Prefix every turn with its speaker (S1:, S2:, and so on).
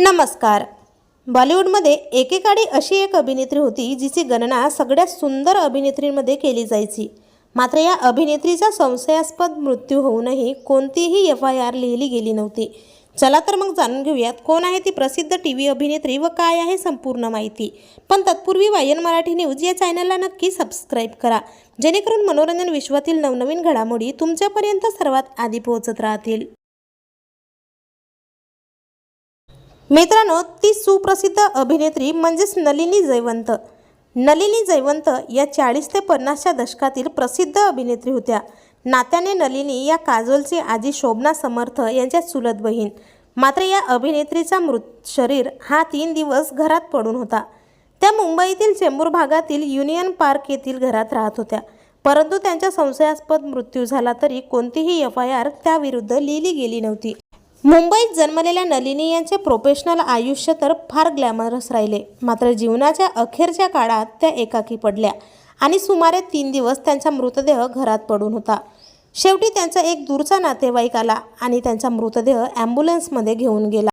S1: नमस्कार. बॉलिवूडमध्ये एकेकाळी अशी एक अभिनेत्री होती जिची गणना सगळ्यात सुंदर अभिनेत्रींमध्ये केली जायची. मात्र या अभिनेत्रीचा संशयास्पद मृत्यू होऊनही कोणतीही एफ आय आर लिहिली गेली नव्हती. चला तर मग जाणून घेऊयात कोण आहे ती प्रसिद्ध टी व्ही अभिनेत्री व काय आहे संपूर्ण माहिती. पण तत्पूर्वी वायन मराठी न्यूज या चॅनलला नक्की सबस्क्राईब करा जेणेकरून मनोरंजन विश्वातील नवनवीन घडामोडी तुमच्यापर्यंत सर्वात आधी पोहोचत राहतील. मित्रांनो ती सुप्रसिद्ध अभिनेत्री म्हणजेच नलिनी जयवंत. नलिनी जयवंत या चाळीस ते पन्नासच्या दशकातील प्रसिद्ध अभिनेत्री होत्या. नात्याने नलिनी या काजोलची आजी शोभना समर्थ यांच्या चुलत बहीण. मात्र या अभिनेत्रीचा मृत शरीर हा तीन दिवस घरात पडून होता. त्या मुंबईतील चेंबूर भागातील युनियन पार्क येथील घरात राहत होत्या. परंतु त्यांच्या संशयास्पद मृत्यू झाला तरी कोणतीही एफ आय आर त्याविरुद्ध लिहिली गेली नव्हती. मुंबईत जन्मलेल्या नलिनी यांचे प्रोफेशनल आयुष्य तर फार ग्लॅमरस राहिले. मात्र जीवनाच्या अखेरच्या काळात त्या एकाकी पडल्या आणि सुमारे तीन दिवस त्यांचा मृतदेह घरात पडून होता. शेवटी त्यांचा एक दूरचा नातेवाईक आला आणि त्यांचा मृतदेह ॲम्ब्युलन्समध्ये घेऊन गेला.